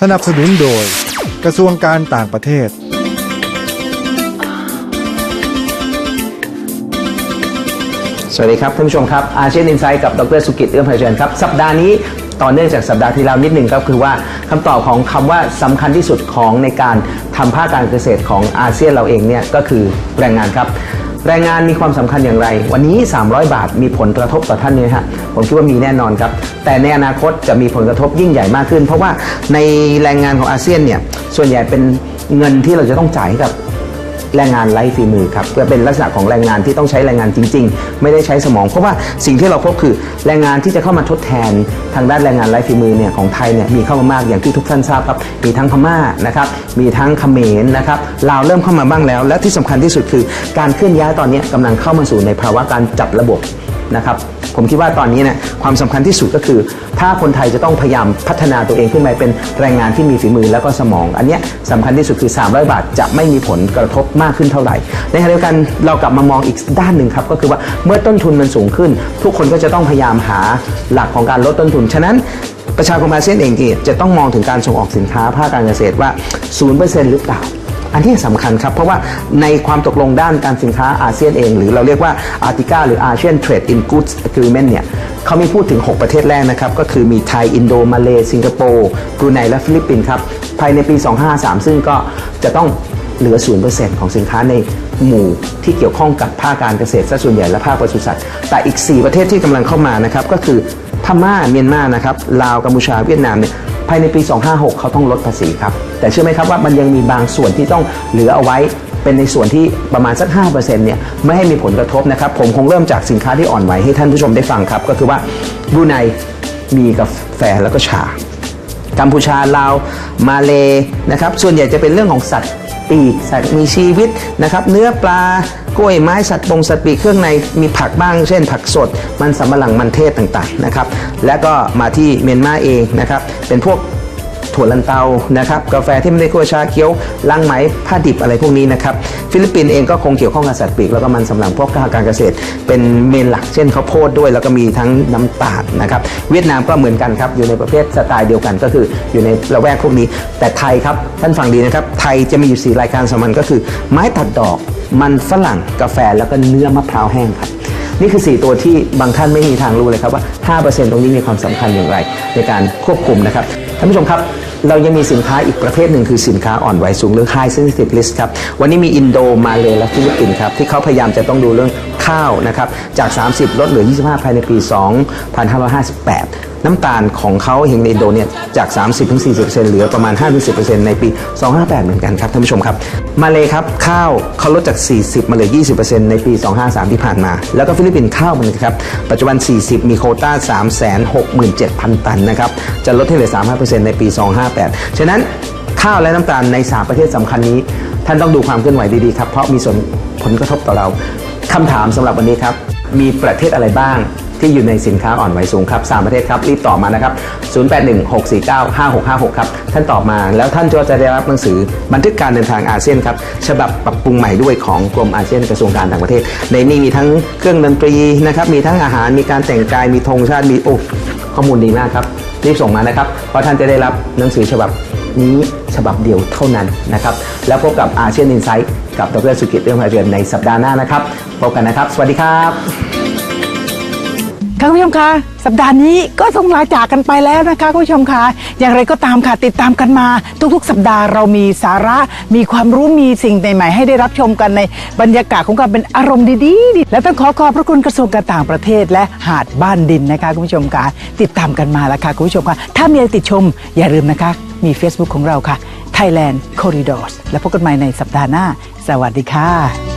สนับสนุนโดย กระทรวงการต่างประเทศ สวัสดีครับท่านผู้ชมครับอาเซียนอินไซด์กับดรสุกิตเอื้อมไพเจริญครับ สัปดาห์นี้ ต่อเนื่องจากสัปดาห์ที่แล้วนิดหนึ่งก็คือว่าคำตอบของคำว่าสำคัญที่สุดของในการทำภาคการเกษตรของอาเซียนเราเองเนี่ยก็คือแรงงานครับแรงงานมีความสำคัญอย่างไร วันนี้ 300 บาทมีผลกระทบต่อท่านนี้ฮะผมคิดว่ามีแน่นอนครับ แต่ในอนาคตจะมีผลกระทบยิ่งใหญ่มากขึ้น เพราะว่าในแรงงานของอาเซียนเนี่ยส่วนใหญ่เป็นเงินที่เราจะต้องจ่ายให้กับ แรงงานไร้ฝีมือครับเพื่อเป็นลักษณะของแรงงานที่ต้องใช้แรงงานจริง ๆ ไม่ได้ใช้สมอง เพราะว่าสิ่งที่เราพบคือแรงงานที่จะเข้ามาทดแทนทางด้านแรงงานไร้ฝีมือเนี่ยของไทยเนี่ยมีเข้ามามากอย่างที่ทุกท่านทราบครับมีทั้งพม่านะครับมีทั้งเขมรนะครับลาวเริ่มเข้ามาบ้างแล้ว และที่สำคัญที่สุดคือ การเคลื่อนย้ายตอนนี้กำลังเข้ามาสู่ในภาวะการจัดระบบนะครับ ผมคิดว่าตอนนี้เนี่ยความสำคัญที่สุดก็คือ ถ้าคนไทยจะต้องพยายามพัฒนาตัวเองขึ้นไปเป็นแรงงานที่มีฝีมือแล้วก็สมอง อันนี้ยสำคัญที่สุดคือ 300 บาทจะไม่มีผลกระทบมากขึ้นเท่าไหร่ ในขณะเดียวกันเรากลับมามองอีกด้านหนึ่งครับก็คือว่าเมื่อต้นทุนมันสูงขึ้น ทุกคนก็จะต้องพยายามหาหลักของการลดต้นทุนฉะนั้นประชาคมอาเซียนเองจะต้องมองถึงการส่งออกสินค้าภาคการเกษตรว่า 0%หรือเปล่า อันที่สำคัญครับ เพราะว่าในความตกลงด้านการสินค้าอาเซียนเอง หรือเราเรียกว่าอาร์ติก้าหรือ ASEAN Trade in Goods Agreement เนี่ยเขามีพูดถึง 6 ประเทศแรกนะครับ ก็คือมีไทย อินโด มาเลสิงคโปร์บรูไนและฟิลิปปินส์ครับ ภายในปี 253 ซึ่งก็จะต้องเหลือ 0%ของสินค้าในหมู่ที่เกี่ยวข้องกับภาคการเกษตรซะส่วนใหญ่และภาคปศุสัตว์ แต่อีก 4 ประเทศที่กำลังเข้ามานะครับก็คือพม่าเมียนมานะครับลาวกัมพูชาเวียดนามเนี่ย ภายในปี 256 เขาต้องลดภาษีครับ แต่เชื่อไหมครับว่ามันยังมีบางส่วนที่ต้องเหลือเอาไว้เป็นในส่วนที่ประมาณสัก 5%เนี่ยไม่ให้มีผลกระทบนะครับ ผมคงเริ่มจากสินค้าที่อ่อนไหวให้ท่านผู้ชมได้ฟังครับ ก็คือว่าบรูไนมีกาแฟแล้วก็ชา กัมพูชาลาวมาเลนะครับส่วนใหญ่จะเป็นเรื่องของสัตว์ปีกสัตว์มีชีวิตนะครับ เนื้อปลากล้วยไม้สัตว์ปงสัตว์ปีกเครื่องในมีผักบ้าง เช่น ผักสดมันสำปะหลังมันเทศต่างๆนะครับ และก็มาที่เมียนมาเองนะครับ เป็นพวก ถั่วลันเตานะครับกาแฟที่ไม่ได้คั่วชาเขียวลังไหมผ้าดิบอะไรพวกนี้นะครับฟิลิปปินส์เองก็คงเกี่ยวข้องกับสัตว์ปีกแล้วก็มันสำหรับพวกการเกษตร เป็นเมนหลักเช่นข้าวโพดด้วย แล้วก็มีทั้งน้ำตาลนะครับเวียดนามก็เหมือนกันครับอยู่ในประเภทสไตล์เดียวกันก็คืออยู่ในระแวกพวกนี้ แต่ไทยครับท่านฟังดีนะครับไทยจะมีอยู่ 4 รายการสำคัญก็คือ ไม้ตัดดอก มันฝรั่งกาแฟแล้วก็เนื้อมะพร้าวแห้งครับนี่คือ 4 ตัวที่บางท่านไม่มีทางรู้เลยครับว่า 5%ตรงนี้มีความสำคัญอย่างไร ในการควบคุมนะครับท่านผู้ชมครับ เรายังมีสินค้าอีกประเภทหนึ่งคือสินค้าอ่อนไหวสูงหรือ high sensitive list ครับ วันนี้มีอินโดมาเลและฟิลิปปินส์ครับ ที่เขาพยายามจะต้องดูเรื่อง ข้าวนะครับจาก 30 ลดเหลือ 25 ภายในปี 2558 น้ำตาลของเขาเองในอินโดเนี่ยจาก 30-40%เหลือประมาณ 5-10%ในปี 258 เหมือนกันครับท่านผู้ชมครับ มาเลยครับข้าวเขาลดจาก 40 มาเหลือ 20%ในปี 253 ที่ผ่านมา แล้วก็ฟิลิปปินส์ข้าวเหมือนกันครับ ปัจจุบัน 40 มีโคต้า 367,000 ตันนะครับจะลดให้เหลือ 35%ในปี 258 ฉะนั้นข้าวและน้ำตาลใน 3 ประเทศสำคัญนี้ ท่านต้องดูความเคลื่อนไหวดีๆครับ เพราะมีส่วนผลกระทบต่อเรา คำถามสำหรับวันนี้ครับ มีประเทศอะไรบ้างที่อยู่ในสินค้าอ่อนไหวสูงครับ 3 ประเทศครับ รีบตอบมานะครับ 0816495656 ครับ ท่านตอบมาแล้วท่านก็จะได้รับหนังสือบันทึกการเดินทางอาเซียนครับ ฉบับปรับปรุงใหม่ด้วยของกรมอาเซียนกระทรวงการต่างประเทศ ในนี้มีทั้งเครื่องดนตรีนะครับ มีทั้งอาหาร มีการแต่งกาย มีธงชาติ มีโอ้ข้อมูลดีมากครับ รีบส่งมานะครับ เพราะท่านจะได้รับหนังสือฉบับ นี้ฉบับเดียวเท่านั้นนะครับ แล้วพบกับอาเซียนอินไซต์กับดรสุกิตเรื่องพายเรือนในสัปดาห์หน้านะครับพบกันนะครับ สวัสดีครับ ค่ะคุณผู้ชมคะสัปดาห์นี้ก็ต้องลาจากกันไปแล้วนะคะคุณผู้ชมคะอย่างไรก็ตามค่ะติดตามกันมา ทุกๆ สัปดาห์เรามีสาระมีความรู้มีสิ่งใหม่ๆให้ได้รับชมกันในบรรยากาศของการเป็นอารมณ์ดีๆ และต้องขอขอบพระคุณกระทรวงการต่างประเทศและหาดบ้านดินนะคะคุณผู้ชมคะติดตามกันมาแล้วค่ะคุณผู้ชมคะถ้ามีอะไรติดชม อย่าลืมนะคะ มี Facebook ของเราค่ะ Thailand Corridors และพบกันใหม่ในสัปดาห์หน้า สวัสดีค่ะ